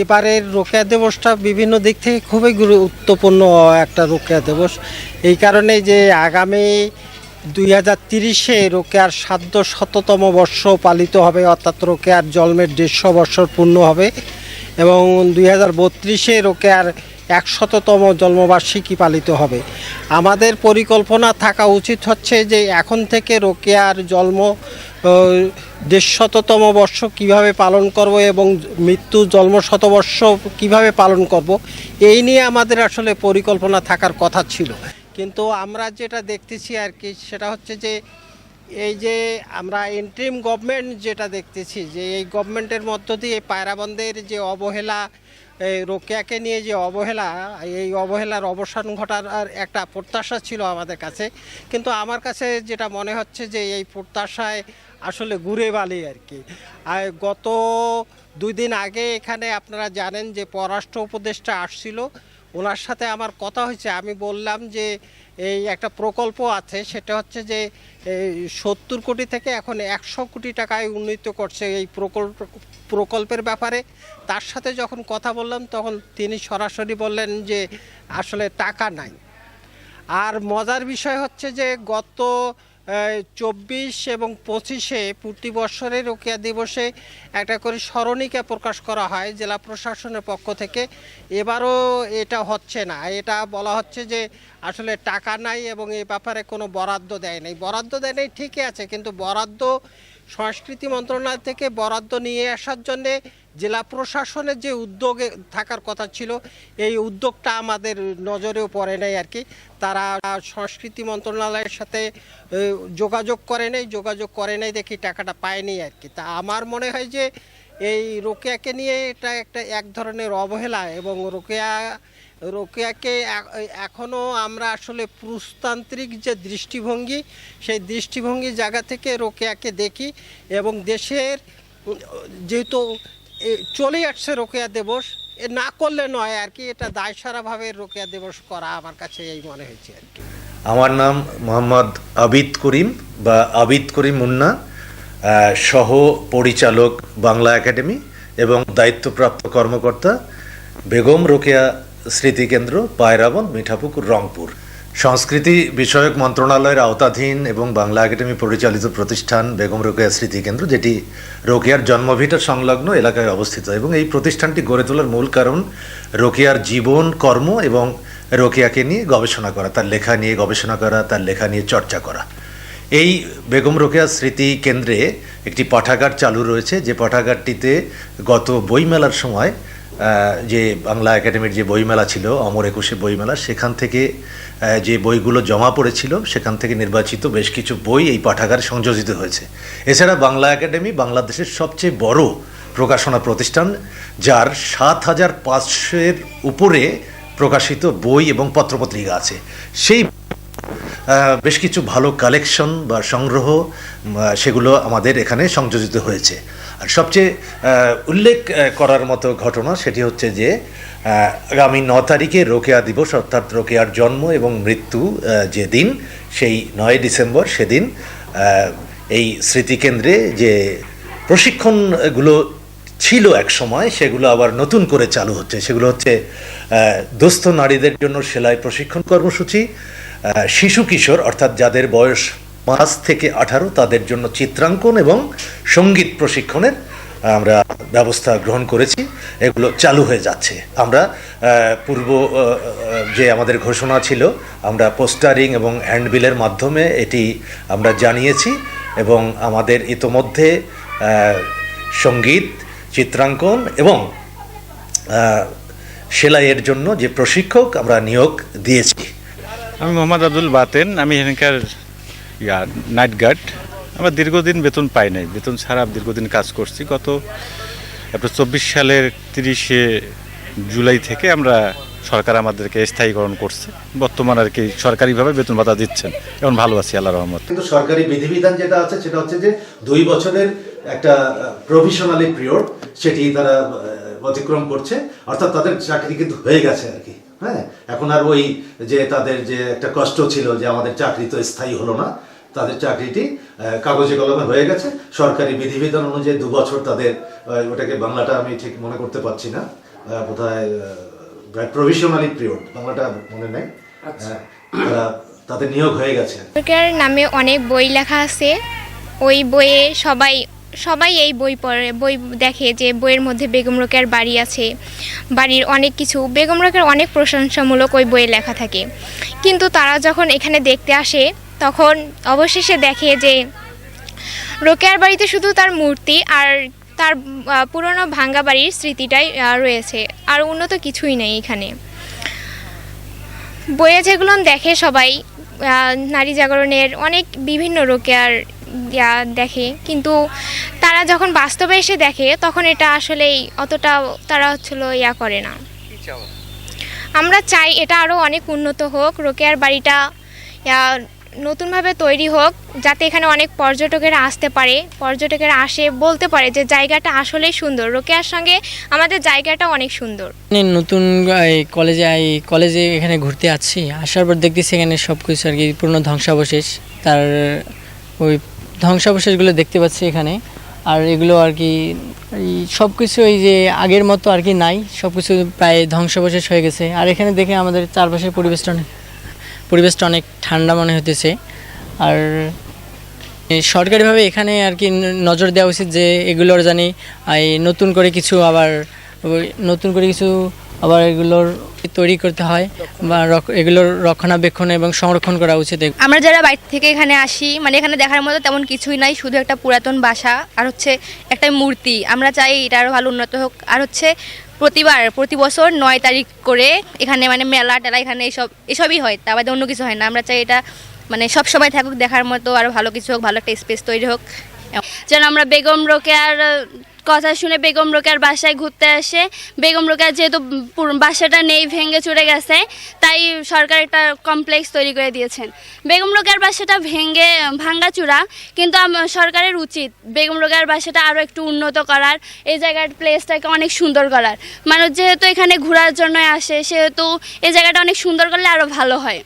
এবারের রোকেয়া দিবসটা বিভিন্ন দিক থেকে খুবই গুরুত্বপূর্ণ একটা রোকেয়া দিবস। এই কারণে যে আগামী দুই হাজার তিরিশে রোকেয়ার সাধ্য শততম বর্ষ পালিত হবে, অর্থাৎ রোকেয়ার জন্মের দেড়শো বৎসর পূর্ণ হবে এবং দুই হাজার বত্রিশে রোকেয়ার একশততম জন্মবার্ষিকী পালিত হবে। আমাদের পরিকল্পনা থাকা উচিত হচ্ছে যে এখন থেকে রোকেয়ার জন্ম দেড়শততম বর্ষ কীভাবে পালন করব এবং মৃত্যু জন্ম শতবর্ষ কীভাবে পালন করব, এই নিয়ে আমাদের আসলে পরিকল্পনা থাকার কথা ছিল। কিন্তু আমরা যেটা দেখতেছি আর কি, সেটা হচ্ছে যে, এই যে আমরা ইন্ট্রিম গভর্নমেন্ট যেটা দেখতেছি, যে এই গভর্নমেন্টের মধ্য দিয়ে পায়রাবন্দের যে অবহেলা এই রোকেয়াকে নিয়ে যে অবহেলা, এই অবহেলার অবসান ঘটার একটা প্রত্যাশা ছিল আমাদের কাছে। কিন্তু আমার কাছে যেটা মনে হচ্ছে যে এই প্রত্যাশায় আসলে ঘুরে বালি আর কি। আর গত দুই দিন আগে এখানে আপনারা জানেন যে পররাষ্ট্র উপদেষ্টা আসছিল। ওনার সাথে আমার কথা হয়েছে। আমি বললাম যে, এই একটা প্রকল্প আছে, সেটা হচ্ছে যে সত্তর কোটি থেকে এখন একশো কোটি টাকায় উন্নীত করছে এই প্রকল্প, প্রকল্পের ব্যাপারে। তার সাথে যখন কথা বললাম, তখন তিনি সরাসরি বললেন যে, আসলে টাকা নাই। আর মজার বিষয় হচ্ছে যে, গত চব্বিশ এবং পঁচিশে প্রতি বছরে রোকেয়া দিবসে একটা করে স্মরণিকা প্রকাশ করা হয় জেলা প্রশাসনের পক্ষ থেকে। এবারও এটা হচ্ছে না। এটা বলা হচ্ছে যে আসলে টাকা নাই এবং এই ব্যাপারে কোনো বরাদ্দ দেয় নাই। বরাদ্দ দেয় নাই ঠিকই আছে, কিন্তু বরাদ্দ সংস্কৃতি মন্ত্রণালয় থেকে বরাদ্দ নিয়ে আসার জন্যে জেলা প্রশাসনের যে উদ্যোগে থাকার কথা ছিল, এই উদ্যোগটা আমাদের নজরেও পড়ে নাই আর কি। তারা সংস্কৃতি মন্ত্রণালয়ের সাথে যোগাযোগ করে নাই, যোগাযোগ করে নাই দেখি টাকাটা পায়নি আর কি। তা আমার মনে হয় যে এই রোকেয়াকে নিয়ে এটা একটা এক ধরনের অবহেলা এবং রোকেয়া রোকেয়াকে এখনও আমরা আসলে পুরুষতান্ত্রিক যে দৃষ্টিভঙ্গি, সেই দৃষ্টিভঙ্গি জায়গা থেকে রোকেয়াকে দেখি এবং দেশের, যেহেতু চলে আসছে রোকেয়া দিবস, এ না করলে নয় আর কি, এটা দায়সারাভাবে রোকেয়া দিবস করা আমার কাছে এই মনে হয়েছে আর কি। আমার নাম মোহাম্মদ আবিদ করিম বা আবিদ করিম মুন্না সহ পরিচালক বাংলা একাডেমি এবং দায়িত্বপ্রাপ্ত কর্মকর্তা বেগম রোকেয়া স্মৃতিকেন্দ্র পায়রাবন, মিঠাপুকুর, রংপুর। সংস্কৃতি বিষয়ক মন্ত্রণালয়ের আওতাধীন এবং বাংলা একাডেমি পরিচালিত প্রতিষ্ঠান বেগম রোকেয়া স্মৃতিকেন্দ্র, যেটি রোকেয়ার জন্মভিটা সংলগ্ন এলাকায় অবস্থিত এবং এই প্রতিষ্ঠানটি গড়ে তোলার মূল কারণ রোকেয়ার জীবন, কর্ম এবং রোকেয়াকে নিয়ে গবেষণা করা, তার লেখা নিয়ে গবেষণা করা, তার লেখা নিয়ে চর্চা করা। এই বেগম রোকেয়া স্মৃতি কেন্দ্রে একটি পাঠাগার চালু রয়েছে, যে পাঠাগারটিতে গত বইমেলার সময় যে বাংলা একাডেমির যে বইমেলা ছিল, অমর একুশে বইমেলা, সেখান থেকে যে বইগুলো জমা পড়েছিল, সেখান থেকে নির্বাচিত বেশ কিছু বই এই পাঠাগারে সংযোজিত হয়েছে। এছাড়া বাংলা একাডেমি বাংলাদেশের সবচেয়ে বড় প্রকাশনা প্রতিষ্ঠান, যার সাত হাজার পাঁচশোর উপরে প্রকাশিত বই এবং পত্রপত্রিকা আছে। সেই বেশ কিছু ভালো কালেকশন বা সংগ্রহ সেগুলো আমাদের এখানে সংযোজিত হয়েছে। আর সবচেয়ে উল্লেখ করার মতো ঘটনা সেটি হচ্ছে যে আগামী ন তারিখে রোকেয়া দিবস, অর্থাৎ রোকেয়ার জন্ম এবং মৃত্যু যে দিন, সেই নয় ডিসেম্বর সেদিন এই স্মৃতিকেন্দ্রে যে প্রশিক্ষণগুলো ছিল এক সময়, সেগুলো আবার নতুন করে চালু হচ্ছে। সেগুলো হচ্ছে দুস্থ নারীদের জন্য সেলাই প্রশিক্ষণ কর্মসূচি শিশু কিশোর, অর্থাৎ যাদের বয়স পাঁচ থেকে আঠারো, তাদের জন্য চিত্রাঙ্কন এবং সংগীত প্রশিক্ষণের আমরা ব্যবস্থা গ্রহণ করেছি। এগুলো চালু হয়ে যাচ্ছে। আমরা পূর্ব যে আমাদের ঘোষণা ছিল, আমরা পোস্টারিং এবং হ্যান্ডবিলের মাধ্যমে এটি আমরা জানিয়েছি এবং আমাদের ইতোমধ্যে সংগীত, চিত্রাঙ্কন এবং সেলাইয়ের জন্য যে প্রশিক্ষক আমরা নিয়োগ দিয়েছি। আমি মোহাম্মদ আব্দুল বাতেন, আমি এখানকার, ইয়া, নাইট গার্ড। আমরা দীর্ঘদিন বেতন পাই নাই, বেতন ছাড়া দীর্ঘদিন কাজ করছি। গত আপনার চব্বিশ সালের তিরিশে জুলাই থেকে আমরা সরকার আমাদেরকে স্থায়ীকরণ করছে। বর্তমান আর কি সরকারিভাবে বেতন ভাতা দিচ্ছেন। এখন ভালো আছি আল্লাহ রহমত। কিন্তু সরকারি বিধিবিধান যেটা আছে, সেটা হচ্ছে যে দুই বছরের একটা প্রভিশনালি পিরিয়ড সেটি তারা অতিক্রম করছে। অর্থাৎ তাদের চাকরি কিন্তু হয়ে গেছে আর কি। হ্যাঁ? এখন আর ওই যে তাদের যে একটা কষ্ট ছিল যে আমাদের চাকরি তো স্থায়ী হলো না তাদের চাকরিটি কাগজে কলমে হয়ে গেছে। সরকারি বিধিবিধান অনুযায়ী দু বছর তাদের ওটাকে বাংলাটা আমি ঠিক মনে করতে পারছি না। বোধ হয় প্রভিশনালি পিরিয়ড বাংলাটা মনে নেই। আহ, তারা তাদের নিয়োগ হয়ে গেছে। সরকার নামে অনেক বই লেখা আছে। ওই বইয়ে সবাই সবাই এই বই পড়ে, বই দেখে যে বইয়ের মধ্যে বেগম রোকেয়ার বাড়ি আছে, বাড়ির অনেক কিছু। বেগম রোকেয়ার অনেক প্রশংসামূলক ওই বইয়ে লেখা থাকে। কিন্তু তারা যখন এখানে দেখতে আসে, তখন অবশেষে দেখে যে রোকেয়ার বাড়িতে শুধু তার মূর্তি আর তার পুরনো ভাঙ্গা বাড়ির স্মৃতিটাই রয়েছে। আর উন্নত কিছুই নেই এখানে। বইয়ে যেগুলো দেখে সবাই নারী জাগরণের অনেক বিভিন্ন রোকেয়ার দেখে। কিন্তু তারা যখন বাস্তবে এসে দেখে, তখন এটা আসলেই অতটা তারা হচ্ছিল ইয়া করে না। আমরা চাই এটা আরও অনেক উন্নত হোক, রোকেয়ার বাড়িটা নতুনভাবে তৈরি হোক, যাতে এখানে অনেক পর্যটকেরা আসতে পারে, পর্যটকেরা আসে, বলতে পারে যে জায়গাটা আসলেই সুন্দর। রোকেয়ার সঙ্গে আমাদের জায়গাটা অনেক সুন্দর। নতুন কলেজে কলেজে এখানে ঘুরতে আসছি আসার পর দেখতেছি এখানে সব কিছু আর কি পুরনো ধ্বংসাবশেষ। তার ওই ধ্বংসাবশেষগুলো দেখতে পাচ্ছি এখানে। আর এগুলো আর কি সব কিছু এই যে আগের মতো আর কি নাই সব কিছু প্রায় ধ্বংসাবশেষ হয়ে গেছে। আর এখানে দেখে আমাদের চারপাশের পরিবেশটা অনেক পরিবেশটা অনেক ঠান্ডা মনে হতেছে আর সরকারিভাবে এখানে আর কি নজর দেওয়া উচিত যে এগুলোর জানি নতুন করে কিছু আবার, নতুন করে কিছু আবার এগুলোর তৈরি করতে হয় বা এগুলোর রক্ষণাবেক্ষণ এবং সংরক্ষণ করা উচিত আমরা যারা বাইরে থেকে এখানে আসি মানে এখানে দেখার মতো তেমন কিছুই নাই, শুধু একটা পুরাতন বাসা আর হচ্ছে একটা মূর্তি। আমরা চাই এটা আরও ভালো উন্নত হোক। আর হচ্ছে প্রতিবার, প্রতি বছর নয় তারিখ করে এখানে মানে মেলা টেলা এখানে এসব এসবই হয়, তা বাদে অন্য কিছু হয় না। আমরা চাই এটা মানে সব সময় থাকুক, দেখার মতো আরও ভালো কিছু হোক, ভালো একটা স্পেস তৈরি হোক। যেন আমরা বেগম রোকেয়ার কথা শুনে বেগম রোকেয়ার বাসায় ঘুরতে আসে। বেগম রোকেয়ার যেহেতু বাসাটা নেই, ভেঙে চুরে গেছে, তাই সরকার একটা কমপ্লেক্স তৈরি করে দিয়েছেন। বেগম রোকেয়ার বাসাটা ভেঙে ভাঙ্গাচুরা কিন্তু সরকারের উচিত বেগম রোকেয়ার বাসাটা আরও একটু উন্নত করার, এই জায়গার প্লেসটাকে অনেক সুন্দর করার। মানুষ যেহেতু এখানে ঘোরার জন্য আসে, সেহেতু এই জায়গাটা অনেক সুন্দর করলে আরও ভালো হয়।